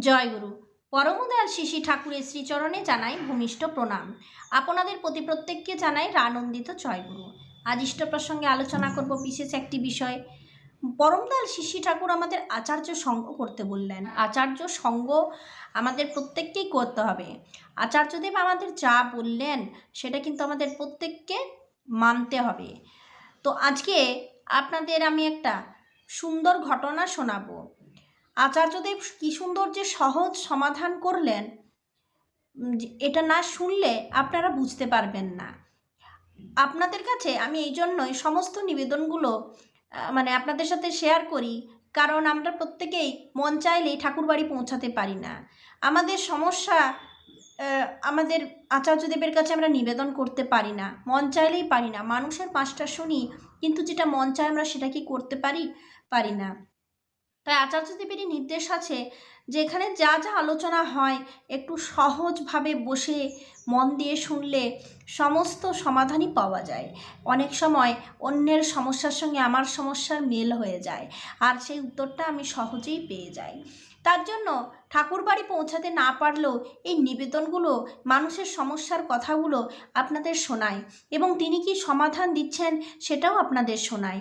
জয়গুরু। পরমদয়াল শিশি ঠাকুরের শ্রীচরণে জানাই ভূমিষ্ঠ প্রণাম। আপনাদের প্রতি প্রত্যেককে জানাই আনন্দিত জয়গুরু। আজ ইষ্ট প্রসঙ্গে আলোচনা করব বিশেষ একটি বিষয়। পরমদয়াল শিশি ঠাকুর আমাদের আচার্য সঙ্গ করতে বললেন। আচার্য সঙ্গ আমাদের প্রত্যেককেই করতে হবে। আচার্যদেব আমাদের যা বললেন, সেটা কিন্তু আমাদের প্রত্যেককে মানতে হবে। তো আজকে আপনাদের আমি একটা সুন্দর ঘটনা শোনাবো। আচার্যদেব কি সুন্দর যে সহজ সমাধান করলেন এটা না শুনলে আপনারা বুঝতে পারবেন না। আপনাদের কাছে আমি এই জন্যই সমস্ত নিবেদনগুলো মানে আপনাদের সাথে শেয়ার করি, কারণ আমরা প্রত্যেকেই মন চাইলেই ঠাকুরবাড়ি পৌঁছাতে পারি না। আমাদের সমস্যা আমাদের আচার্যদেবের কাছে আমরা নিবেদন করতে পারি না, মন চাইলেই পারি না। মানুষের পাঁচটা শুনি, কিন্তু যেটা মন চায় আমরা সেটা কি করতে পারি? পারি না। তাই আচার্য আচার্যদেবেরই নির্দেশ আছে যে এখানে যা যা আলোচনা হয়, একটু সহজভাবে বসে মন দিয়ে শুনলে সমস্ত সমাধানই পাওয়া যায়। অনেক সময় অন্যের সমস্যার সঙ্গে আমার সমস্যার মেল হয়ে যায় আর সেই উত্তরটা আমি সহজেই পেয়ে যাই। তার জন্য ঠাকুরবাড়ি পৌঁছাতে না পারলেও এই নিবেদনগুলো, মানুষের সমস্যার কথাগুলো আপনাদের শোনায় এবং তিনি কি সমাধান দিচ্ছেন সেটাও আপনাদের শোনায়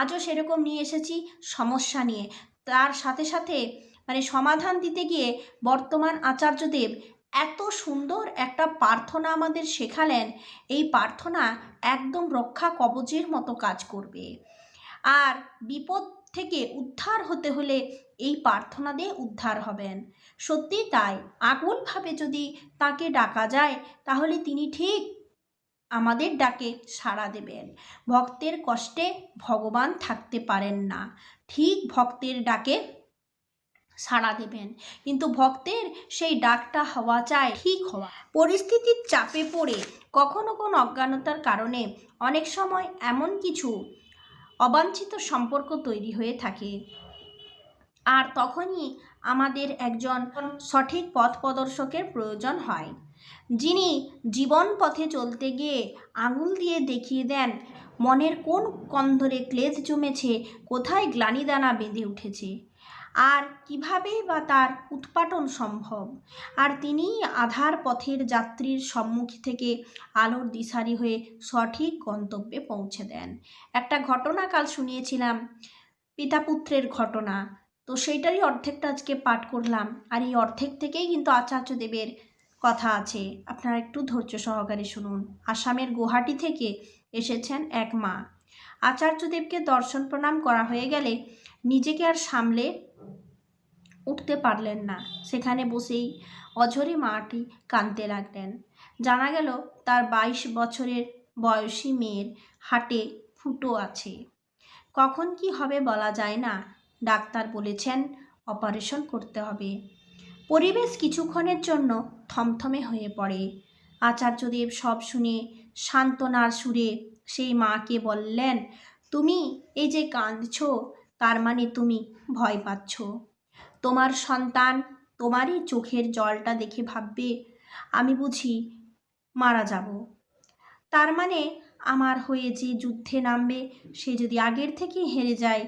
আজও সেরকম নিয়ে এসেছি সমস্যা নিয়ে। তার সাথে সাথে মানে সমাধান দিতে গিয়ে বর্তমান আচার্যদেব এত সুন্দর একটা প্রার্থনা আমাদের শেখালেন। এই প্রার্থনা একদম রক্ষা কবচের মতো কাজ করবে। আর বিপদ থেকে উদ্ধার হতে হলে এই প্রার্থনা দিয়ে উদ্ধার হবেন। সত্যি তাই। আকুলভাবে যদি তাকে ডাকা যায়, তাহলে তিনি ঠিক আমাদের ডাকে সাড়া দেবেন। ভক্তের কষ্টে ভগবান থাকতে পারেন না। ঠিক ভক্তের ডাকে সাড়া দেবেন। কিন্তু ভক্তের সেই ডাকটা হওয়া চায় ঠিক হওয়া। পরিস্থিতির চাপে পড়ে কখনো কোনো অজ্ঞানতার কারণে অনেক সময় এমন কিছু অবাঞ্ছিত সম্পর্ক তৈরি হয়ে থাকে। আর তখনই আমাদের একজন সঠিক পথ প্রদর্শকের প্রয়োজন হয়। যিনি জীবন পথে চলতে গিয়ে আঙুল দিয়ে দেখিয়ে দেন, মনের কোন কন্ধরে ক্লেদ জমেছে, কোথায় গ্লানিদানা বেঁধে উঠেছে। আর কিভাবেই বা তার উৎপাটন সম্ভব? আর তিনিই আধার পথের যাত্রীর সম্মুখী থেকে আলোর দিশারি হয়ে সঠিক গন্তব্যে পৌঁছে দেন। একটা ঘটনা কাল শুনিয়েছিলাম, পিতা পুত্রের ঘটনা। তো সেইটারই অর্ধেকটা আজকে পাঠ করলাম। আর এই অর্ধেক থেকেই কিন্তু আচার্যদেবের কথা আছে। আপনারা একটু ধৈর্য সহকারে শুনুন। আসামের গুহাটি থেকে এসেছেন এক মা। আচার্যদেবকে দর্শন প্রণাম করা হয়ে গেলে নিজেকে আর সামলে উঠতে পারলেন না। সেখানে বসেই অঝরে মাটি কাঁদতে লাগলেন। জানা গেল তার বাইশ বছরের বয়সী মেয়ের হাটে ফুটো আছে। কখন কি হবে বলা যায় না। ডাক্তার বলেছেন, অপারেশন করতে হবে। পরিবেশ কিছুক্ষণের জন্য থমথমে হয়ে পড়ে। আচার্যদেব সব শুনে সান্ত্বনার সুরে সেই মাকে বললেন, তুমি এই যে কাঁদছো, তার মানে তুমি ভয় পাচ্ছ। তোমার সন্তান তোমারই চোখের জলটা দেখে ভাববে, আমি বুঝি মারা যাব। তার মানে আমার হয়ে যে যুদ্ধে নামবে, সে যদি আগের থেকে হেরে যায়,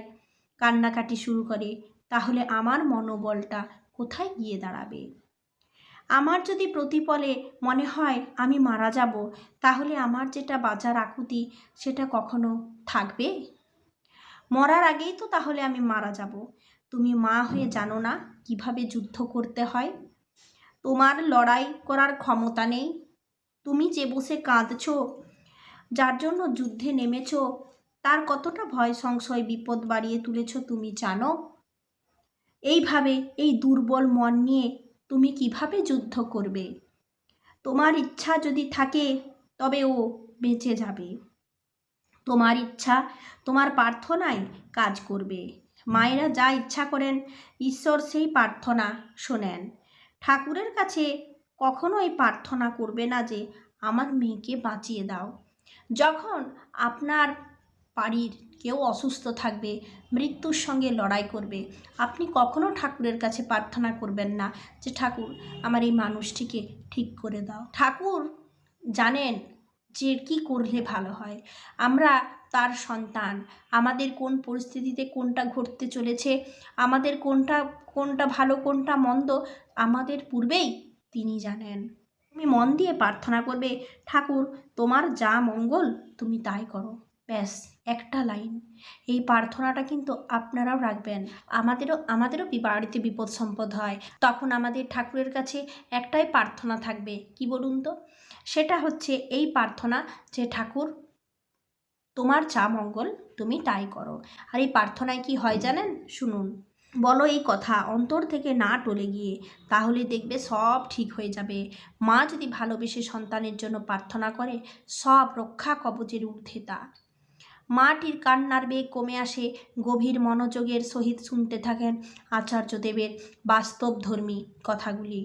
কান্নাকাটি শুরু করে, তাহলে আমার মনোবলটা কোথায় গিয়ে দাঁড়াবে? আমার যদি প্রতিপলে মনে হয় আমি মারা যাব, তাহলে আমার যেটা বাজার আকুতি, সেটা কখনো থাকবে? মরার আগেই তো তাহলে আমি মারা যাব। তুমি মা হয়ে জানো না কীভাবে যুদ্ধ করতে হয়? তোমার লড়াই করার ক্ষমতা নেই। তুমি যে বসে কাঁদছ, যার জন্য যুদ্ধে নেমেছ, তার কতটা ভয় সংশয় বিপদ বাড়িয়ে তুলেছ তুমি জানো? এইভাবে এই দুর্বল মন নিয়ে তুমি কীভাবে যুদ্ধ করবে? তোমার ইচ্ছা যদি থাকে, তবে ও বেঁচে যাবে। তোমার ইচ্ছা, তোমার প্রার্থনায় কাজ করবে। মায়েরা যা ইচ্ছা করেন, ঈশ্বর সেই প্রার্থনা শোনেন। ঠাকুরের কাছে কখনোই প্রার্থনা করবে না যে, আমার মেয়েকে বাঁচিয়ে দাও। যখন আপনার বাড়ির কেউ অসুস্থ থাকবে, মৃত্যুর সঙ্গে লড়াই করবে। আপনি কখনো ঠাকুরের কাছে প্রার্থনা করবেন না যে, ঠাকুর, আমার এই মানুষটিকে ঠিক করে দাও। ঠাকুর জানেন যে, কি করলে ভালো হয়। আমরা তার সন্তান। আমাদের কোন পরিস্থিতিতে কোনটা ঘটতে চলেছে, আমাদের কোনটা কোনটা ভালো, কোনটা মন্দ, আমাদের পূর্বেই তিনি জানেন। তুমি মন দিয়ে প্রার্থনা করবে, ঠাকুর, তোমার যা মঙ্গল, তুমি তাই করো। ব্যাস। একটা লাইন। এই প্রার্থনাটা কিন্তু আপনারাও রাখবেন। আমাদেরও আমাদেরও বাড়িতে বিপদ সম্পদ হয়। তখন আমাদের ঠাকুরের কাছে একটাই প্রার্থনা থাকবে। কি বলুন তো? সেটা হচ্ছে, এই প্রার্থনা যে ঠাকুর, তোমার যা মঙ্গল, তুমি তাই করো। আর এই প্রার্থনায় কি হয় জানেন? শুনুন। বলো এই কথা, অন্তর থেকে না টলে গিয়ে, তাহলে দেখবে সব ঠিক হয়ে যাবে। মা যদি ভালোবেসে সন্তানের জন্য প্রার্থনা করে, সব রক্ষা কবচের ঊর্ধ্বে তা। মাটির কান্নার বেগ কমে আসে গভীর মনোযোগের সহিত শুনতে থাকেন আচার্যদেবের বাস্তবধর্মী কথাগুলি।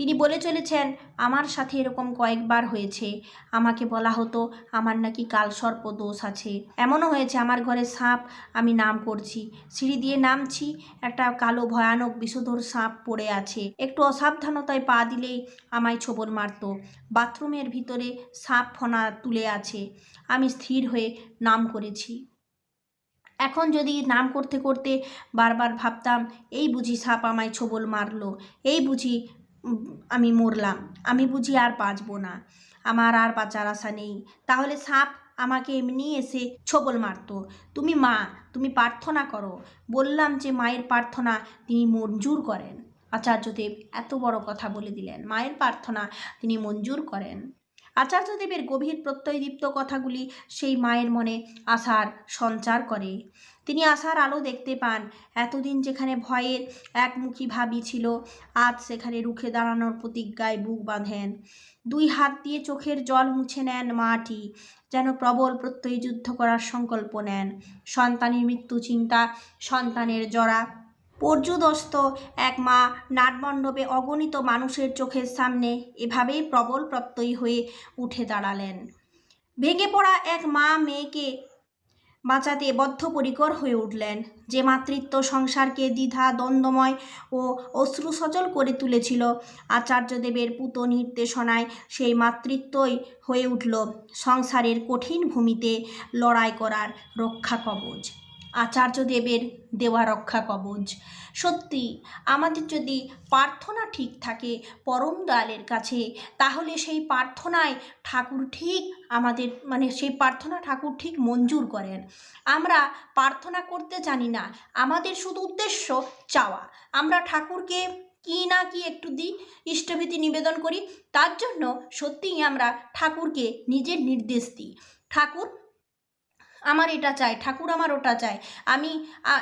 তিনি বলে চলেছেন, আমার সাথে এরকম কয়েকবার হয়েছে। আমাকে বলা হতো, আমার নাকি কালসর্প দোষ আছে। এমনও হয়েছে, আমার ঘরে সাপ আমি নাম করছি। সিঁড়ি দিয়ে নামছি, একটা কালো ভয়ানক বিষধর সাপ পড়ে আছে। একটু অসাবধানতায় পা দিলেই আমায় ছোবল মারতো। বাথরুমের ভিতরে সাপ ফনা তুলে আছে। আমি স্থির হয়ে নাম করেছি। এখন যদি নাম করতে করতে বারবার ভাবতাম, এই বুঝি সাপ আমায় ছোবল মারলো। এই বুঝি আমি মরলাম। আমি বুঝি আর বাঁচবো না। আমার আর বাঁচার আশা নেই। তাহলে সাপ আমাকে এমনি এসে ছোবল মারতো। তুমি মা, তুমি প্রার্থনা করো। বললাম যে মায়ের প্রার্থনা তিনি মঞ্জুর করেন। আচার্যদেব এত বড় কথা বলে দিলেন। মায়ের প্রার্থনা তিনি মঞ্জুর করেন। আচার্যদেবের গভীর প্রত্যয়দীপ্ত কথাগুলি সেই মায়ের মনে আশার সঞ্চার করে। তিনি আশার আলো দেখতে পান। এতদিন যেখানে ভয়ের একমুখী ভাবি ছিল, আজ সেখানে রুখে দাঁড়ানোর প্রতিজ্ঞায় বুক বাঁধেন। দুই হাত দিয়ে চোখের জল মুছে নেন মাটি, যেন প্রবল প্রত্যয়ী যুদ্ধ করার সংকল্প নেন। সন্তানের মৃত্যু চিন্তা, সন্তানের জরা। পর্যুদস্ত এক মা নাটমণ্ডপে অগণিত মানুষের চোখের সামনে এভাবেই প্রবল প্রত্যয়ী হয়ে উঠে দাঁড়ালেন। ভেঙে পড়া এক মা মেয়েকে বাঁচাতে বদ্ধপরিকর হয়ে উঠলেন। যে মাতৃত্ব সংসারকে দ্বিধা, দ্বন্দ্বময় ও অশ্রু সচল করে তুলেছিল, আচার্যদেবের পুত নির্দেশনায় সেই মাতৃত্বই হয়ে উঠল সংসারের কঠিন ভূমিতে লড়াই করার রক্ষা কবচ আচার্যদেবের দেওয়া রক্ষা কবচ। সত্যি, আমাদের যদি প্রার্থনা ঠিক থাকে পরম দয়ালের কাছে, তাহলে সেই প্রার্থনায় ঠাকুর ঠিক আমাদের মানে সেই প্রার্থনা ঠাকুর ঠিক মঞ্জুর করেন। আমরা প্রার্থনা করতে জানি না, আমাদের শুধু উদ্দেশ্য চাওয়া। আমরা ঠাকুরকে কি না কি একটু দিই ইষ্টভীতি নিবেদন করি, তার জন্য সত্যিই আমরা ঠাকুরকে নিজের নির্দেশ দিই। ঠাকুর আমার এটা চাই, ঠাকুর আমার ওটা চাই। আমি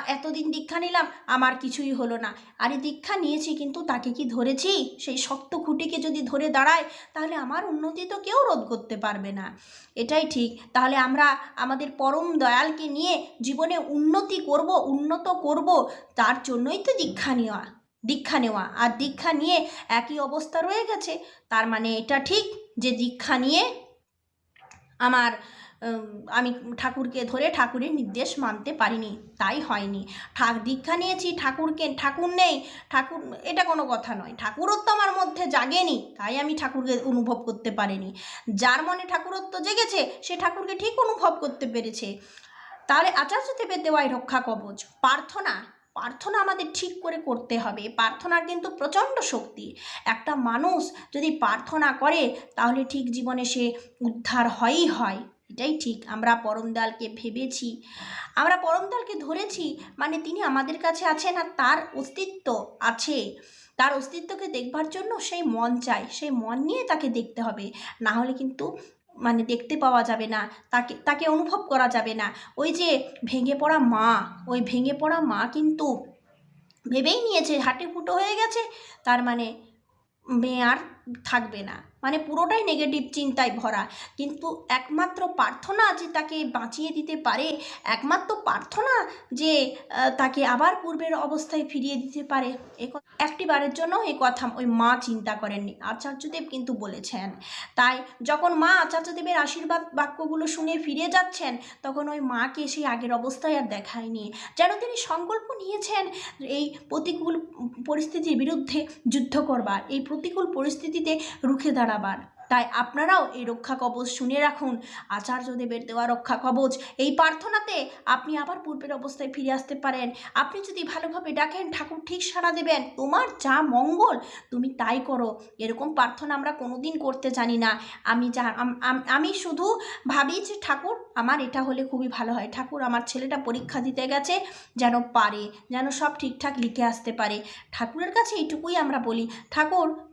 এতদিন দীক্ষা নিলাম, আমার কিছুই হলো না। আরে দীক্ষা নিয়েছি, কিন্তু তাকে কি ধরেছি? সেই শক্ত খুঁটিকে যদি ধরে দাঁড়ায়, তাহলে আমার উন্নতি তো কেউ রোধ করতে পারবে না। এটাই ঠিক। তাহলে আমরা আমাদের পরম দয়ালকে নিয়ে জীবনে উন্নতি করব, উন্নত করব, তার জন্যই তো দীক্ষা নেওয়া দীক্ষা নেওয়া। আর দীক্ষা নিয়ে একই অবস্থা রয়ে গেছে। তার মানে এটা ঠিক যে দীক্ষা নিয়ে আমার আমি ঠাকুরকে ধরে ঠাকুরের নির্দেশ মানতে পারিনি, তাই হয়নি। ঠাক, দীক্ষা নিয়েছি, ঠাকুরকে, ঠাকুর নেই, ঠাকুর, এটা কোনো কথা নয়। ঠাকুরত্ব আমার মধ্যে জাগেনি, তাই আমি ঠাকুরকে অনুভব করতে পারিনি। যার মনে ঠাকুরত্ব জেগেছে, সে ঠাকুরকে ঠিক অনুভব করতে পেরেছে। তাহলে আচার্যদেবের দেওয়াই রক্ষা কবচ। প্রার্থনা প্রার্থনা আমাদের ঠিক করে করতে হবে। প্রার্থনার কিন্তু প্রচণ্ড শক্তি। একটা মানুষ যদি প্রার্থনা করে, তাহলে ঠিক জীবনে সে উদ্ধার হয়ই হয়। এটাই ঠিক। আমরা পরমদালকে ভেবেছি, আমরা পরমদালকে ধরেছি মানে তিনি আমাদের কাছে আছেন আর তার অস্তিত্ব আছে। তার অস্তিত্বকে দেখবার জন্য সেই মন চাই সেই মন নিয়ে তাকে দেখতে হবে। না হলে কিন্তু মানে দেখতে পাওয়া যাবে না, তাকে তাকে অনুভব করা যাবে না। ওই যে ভেঙে পড়া মা, ওই ভেঙে পড়া মা কিন্তু ভেবেই নিয়েছে হাটে ফুটো হয়ে গেছে, তার মানে মেয়ে আর থাকবে না। মানে পুরোটাই নেগেটিভ চিন্তায় ভরা। কিন্তু একমাত্র প্রার্থনা যে তাকে বাঁচিয়ে দিতে পারে, একমাত্র প্রার্থনা যে তাকে আবার পূর্বের অবস্থায় ফিরিয়ে দিতে পারে, এ ক- একটিবারের জন্য এই কথা ওই মা চিন্তা করেননি। আচার্যদেব কিন্তু বলেছেন। তাই যখন মা আচার্যদেবের আশীর্বাদ বাক্যগুলো শুনে ফিরে যাচ্ছেন, তখন ওই মাকে সেই আগের অবস্থায় আর দেখায়নি। যেন তিনি সংকল্প নিয়েছেন এই প্রতিকূল পরিস্থিতির বিরুদ্ধে যুদ্ধ করবার। এই প্রতিকূল পরিস্থিতিতে রুখে দাঁড়াবার। তাই আপনারাও এই রক্ষা কবচ শুনে রাখুন। আচার্যদেবের দেওয়া রক্ষা কবচ, এই প্রার্থনাতে আপনি আবার পূর্বের অবস্থায় ফিরে আসতে পারেন। আপনি যদি ভালোভাবে ডাকেন, ঠাকুর ঠিক সাড়া দেবেন, তোমার যা মঙ্গল, তুমি তাই করো। এরকম প্রার্থনা আমরা কোনোদিন করতে জানি না। আমি যা আম- শুধু ভাবি যে ঠাকুর, আমার এটা হলে খুবই ভালো হয়। ঠাকুর আমার ছেলেটা পরীক্ষা দিতে গেছে, যেন পারে, যেন সব ঠিকঠাক লিখে আসতে পারে। ঠাকুরের কাছে এইটুকুই আমরা বলি। ঠাকুর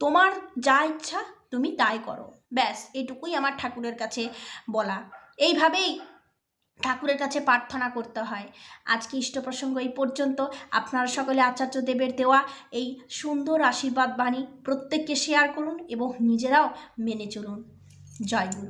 তোমার যা ইচ্ছা তুমি তাই করো। ব্যাস, এটুকুই আমার ঠাকুরের কাছে বলা। এইভাবেই ঠাকুরের কাছে প্রার্থনা করতে হয়। আজকে ইষ্ট প্রসঙ্গ এই পর্যন্ত। আপনারা সকলে আচার্য দেবের দেওয়া এই সুন্দর আশীর্বাদ বাণী প্রত্যেককে শেয়ার করুন এবং নিজেরাও মেনে চলুন। জয় গুরু।